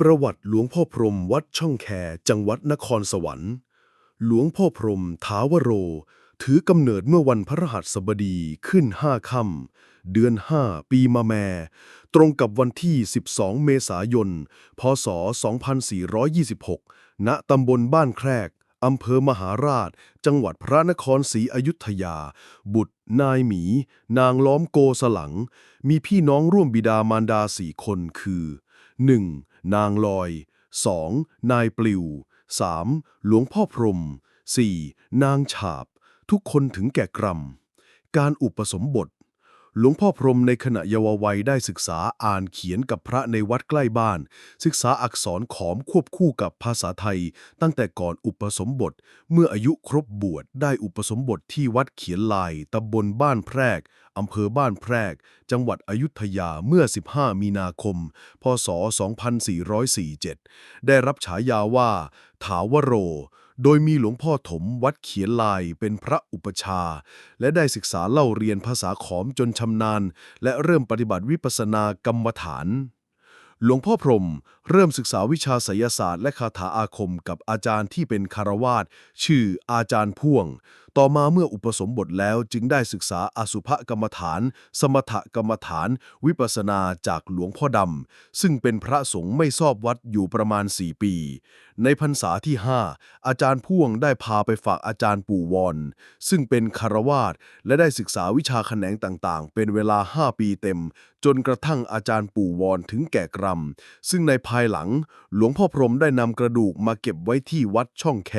ประวัติหลวงพ่อพรมวัดช่องแคจังหวัดนครสวรรค์ หลวงพ่อพรมท้าวโร ถือกำเนิดเมื่อวันพฤหัสบดีขึ้นห้าค่ำเดือน5ปีมะแม่ ตรงกับวันที่ 12 เมษายน พศ 2426 ณตำบลบ้านแครกอำเภอมหาราช จังหวัดพระนครศรีอยุธยา บุตร นายหมี นางล้อมโกสลัง มีพี่น้องร่วมบิดามารดาสี่คนคือ 1. นางลอย 2. นายปลิว 3. หลวงพ่อพรหม 4. นางฉาบ ทุกคนถึงแก่กรรม การอุปสมบท หลวงพ่อพรมในขณะเยาว์วัยได้ศึกษาอ่านเขียนกับพระในวัดใกล้บ้าน ศึกษาอักษรขอมควบคู่กับภาษาไทย ตั้งแต่ก่อนอุปสมบท เมื่ออายุครบบวชได้อุปสมบทที่วัดเขียนลายตำบลบ้านแพรกอำเภอบ้านแพรก จังหวัดอยุธยาเมื่อ 15 มีนาคม พศ 2447 ได้รับฉายาว่า ถาวโร โดยมีหลวงพ่อถมวัดเขียนลายเป็นพระอุปชา และได้ศึกษาเล่าเรียนภาษาขอมจนชำนาญ และเริ่มปฏิบัติวิปัสสนากรรมฐาน หลวงพ่อพรหมเริ่มศึกษาวิชาไสยศาสตร์และคาถาอาคมกับอาจารย์ที่เป็นคารวาสชื่ออาจารย์พ่วง ต่อมาเมื่ออุปสมบทแล้วจึงได้ศึกษาอสุภกรรมฐาน สมถกรรมฐาน วิปัสนาจากหลวงพ่อดำ ซึ่งเป็นพระสงฆ์ไม่ชอบวัดอยู่ประมาณ 4 ปี ในพรรษาที่ 5 อาจารย์พ่วงได้พาไปฝากอาจารย์ปู่วอนซึ่งเป็นคารวาสและได้ศึกษาวิชาแขนงต่างๆ เป็นเวลา 5 ปีเต็ม จนกระทั่งอาจารย์ปู่วอนถึงแก่กรรม ซึ่งในภายหลังหลวงพ่อพรหมได้นำกระดูกมาเก็บไว้ที่วัดช่องแค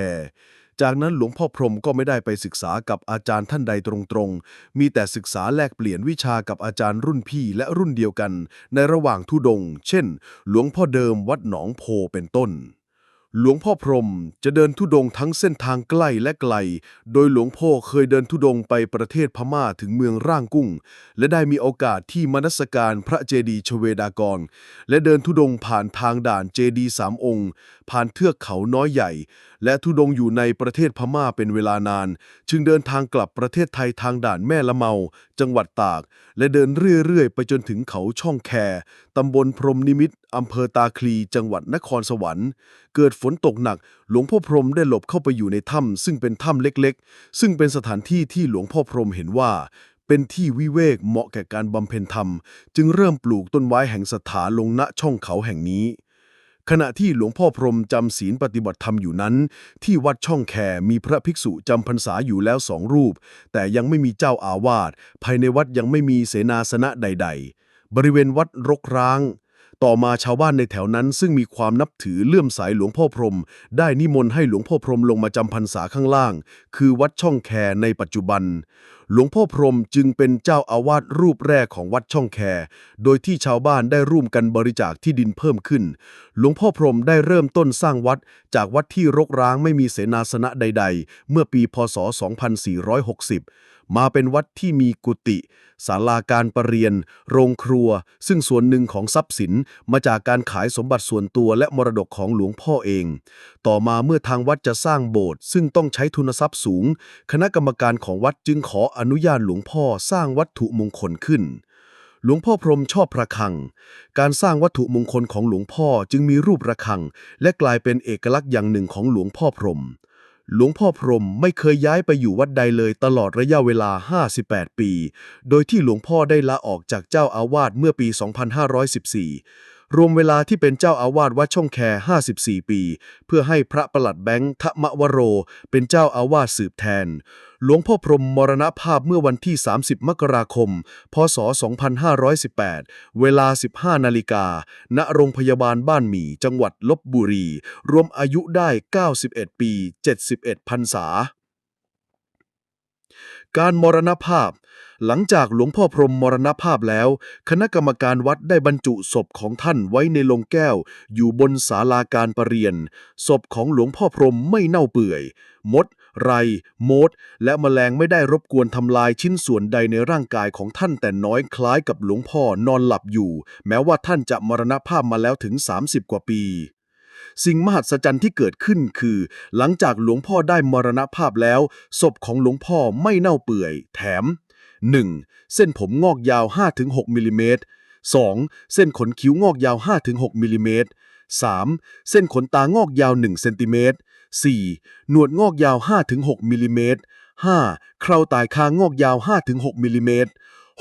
จากนั้นหลวงพ่อพรหมก็ไม่ได้ไปศึกษากับอาจารย์ท่านใดตรงๆ มีแต่ศึกษาแลกเปลี่ยนวิชากับอาจารย์รุ่นพี่และรุ่นเดียวกัน ในระหว่างทุดง เช่น หลวงพ่อเดิมวัดหนองโพเป็นต้น หลวงพ่อพรหมจะเดินทุดงทั้งเส้นทางใกล้และไกล โดยหลวงพ่อเคยเดินทุดงไปประเทศพม่าถึงเมืองร่างกุ้ง และได้มีโอกาสที่มนัสการพระเจดีย์ชเวดากร และเดินทุดงผ่านทางด่านเจดีย์สามองค์ ผ่านเทือกเขาน้อยใหญ่และทุดงอยู่ในประเทศพม่าเป็นเวลานาน จึงเดินทางกลับประเทศไทยทางด่านแม่ละเมา จังหวัดตาก และเดินเรื่อย ๆ ไปจนถึงเขาช่องแคตำบลพรหมนิมิตอำเภอตาคลี จังหวัดนครสวรรค์ เกิดฝนตกหนัก หลวงพ่อพรหมได้หลบเข้าไปอยู่ในถ้ำซึ่งเป็นถ้ำเล็กๆ ซึ่งเป็นสถานที่ที่หลวงพ่อพรหมเห็นว่าเป็นที่วิเวกเหมาะแก่การบำเพ็ญธรรม จึงเริ่มปลูกต้นไม้แห่งสถานลงณช่องเขาแห่งนี้ ขณะที่หลวงพ่อพรมจำศีลปฏิบัติธรรมอยู่นั้น ที่วัดช่องแคมีพระภิกษุจำพรรษาอยู่แล้วสองรูป แต่ยังไม่มีเจ้าอาวาสภายในวัดยังไม่มีเสนาสนะใด ๆ บริเวณวัดรกร้าง ต่อมาชาวบ้านในแถวนั้น ซึ่งมีความนับถือเลื่อมใสหลวงพ่อพรม ได้นิมนต์ให้หลวงพ่อพรมลงมาจำพรรษาข้างล่าง คือวัดช่องแคในปัจจุบัน หลวงพ่อพรมจึงเป็นเจ้าอาวาสรูปแรกของวัดช่องแค โดยที่ชาวบ้านได้ร่วมกันบริจาคที่ดินเพิ่มขึ้น หลวงพ่อพรมได้เริ่มต้นสร้างวัด จากวัดที่รกร้างไม่มีเสนาสนะใด ๆ เมื่อปีพศ 2460 มาเป็นวัดที่มีกุฏิศาลาการประเรียน โรงครัว ซึ่งส่วนหนึ่งของทรัพย์สินมาจากการขายสมบัติส่วนตัวและมรดกของหลวงพ่อเอง ต่อมาเมื่อทางวัดจะสร้างโบสถ์ซึ่งต้องใช้ทุนทรัพย์สูง คณะกรรมการของวัดจึงขออนุญาตหลวงพ่อสร้างวัตถุมงคลขึ้น หลวงพ่อพรหมชอบระฆัง การสร้างวัตถุมงคลของหลวงพ่อจึงมีรูประฆัง และกลายเป็นเอกลักษณ์อย่างหนึ่งของหลวงพ่อพรหมหลวงพ่อพรหมไม่เคยย้ายไปอยู่วัดใดเลยตลอดระยะเวลา 58 ปี โดยที่หลวงพ่อได้ลาออกจากเจ้าอาวาสเมื่อปี 2514 รวมเวลาที่เป็นเจ้าอาวาสวัดช่องแค54 ปี เพื่อให้พระประหลัดแบงค์ทะมะวโร เป็นเจ้าอาวาสสืบแทน หลวงพ่อพรมมรณภาพเมื่อวันที่ 30 มกราคม พศ 2518 เวลา 15 นาฬิกา ณ โรงพยาบาลบ้านหมี่ จังหวัดลบบุรี รวมอายุได้ 91 ปี 71พรรษา การมรณภาพ หลังจากหลวงพ่อพรหมมรณภาพแล้ว คณะกรรมการวัดได้บรรจุศพของท่านไว้ในโลงแก้ว อยู่บนศาลาการประเรียน ศพของหลวงพ่อพรหมไม่เน่าเปื่อย มด ไร มด และแมลงไม่ได้รบกวนทำลายชิ้นส่วนใดในร่างกายของท่านแต่น้อยคล้ายกับหลวงพ่อนอนหลับอยู่ แม้ว่าท่านจะมรณภาพมาแล้วถึง 30 กว่าปี สิ่งมหัศจรรย์ที่เกิดขึ้นคือ หลังจากหลวงพ่อได้มรณภาพแล้ว ศพของหลวงพ่อไม่เน่าเปื่อย แถม 1. เส้นผมงอกยาว 5-6มิลลิเมตร 2. เส้นขนคิ้วงอกยาว 5-6มิลลิเมตร 3. เส้นขนตางอกยาว 1 เซนติเมตร 4. หนวดงอกยาว 5-6มิลลิเมตร 5. เคราตายคางอกยาว 5-6มิลลิเมตร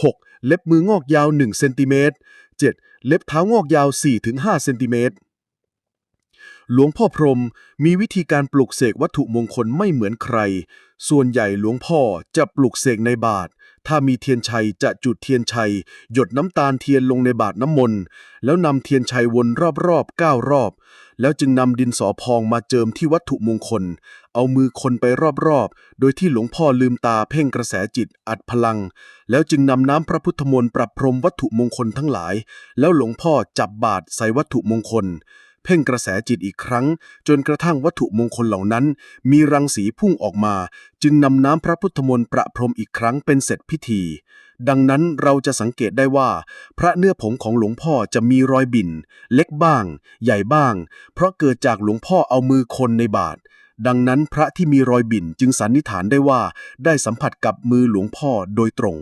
6. เล็บมืองอกยาว 1 เซนติเมตร 7. เล็บเท้างอกยาว 4-5 เซนติเมตร หลวงพ่อพรมมีวิธีการปลุกเสกวัตถุมงคลไม่เหมือนใคร ส่วนใหญ่หลวงพ่อจะปลุกเสกในบาท ถ้ามีเทียนชัยจะจุดเทียนชัย หยดน้ำตาลเทียนลงในบาทน้ำมนต์ แล้วนำเทียนชัยวนรอบๆ9รอบ แล้วจึงนำดินสอพองมาเจิมที่วัตถุมงคล เอามือคนไปรอบๆ โดยที่หลวงพ่อลืมตาเพ่งกระแสจิตอัดพลัง แล้วจึงนำน้ำพระพุทธมนต์ประพรมวัตถุมงคลทั้งหลาย แล้วหลวงพ่อจับบาทใส่วัตถุมงคล เพ่งกระแสจิตอีกครั้ง จนกระทั่งวัตถุมงคลเหล่านั้น มีรังสีพุ่งออกมา จึงนำน้ำพระพุทธมนต์ประพรมอีกครั้งเป็นเสร็จพิธี ดังนั้นเราจะสังเกตได้ว่า พระเนื้อผงของหลวงพ่อจะมีรอยบิน เล็กบ้าง ใหญ่บ้าง เพราะเกิดจากหลวงพ่อเอามือคนในบาทดังนั้นพระที่มีรอยบิ่นจึงสันนิษฐานได้ว่าได้สัมผัสกับมือหลวงพ่อโดยตรง